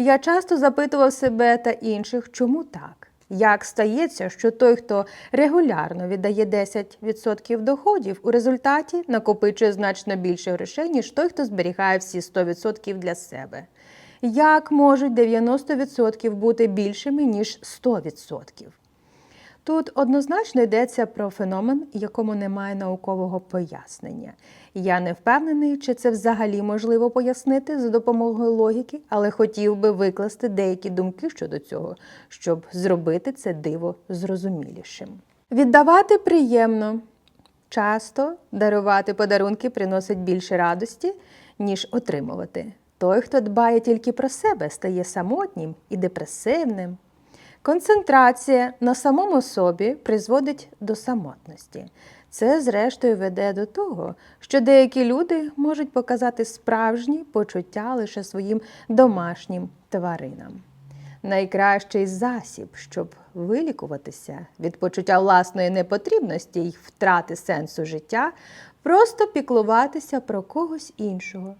Я часто запитував себе та інших, чому так? Як стається, що той, хто регулярно віддає 10% доходів, у результаті накопичує значно більше грошей, ніж той, хто зберігає всі 100% для себе? Як можуть 90% бути більшими, ніж 100%? Тут однозначно йдеться про феномен, якому немає наукового пояснення. Я не впевнений, чи це взагалі можливо пояснити за допомогою логіки, але хотів би викласти деякі думки щодо цього, щоб зробити це диво зрозумілішим. Віддавати приємно. Часто дарувати подарунки приносить більше радості, ніж отримувати. Той, хто дбає тільки про себе, стає самотнім і депресивним. Концентрація на самому собі призводить до самотності. Це, зрештою, веде до того, що деякі люди можуть показати справжні почуття лише своїм домашнім тваринам. Найкращий засіб, щоб вилікуватися від почуття власної непотрібності й втрати сенсу життя, просто піклуватися про когось іншого,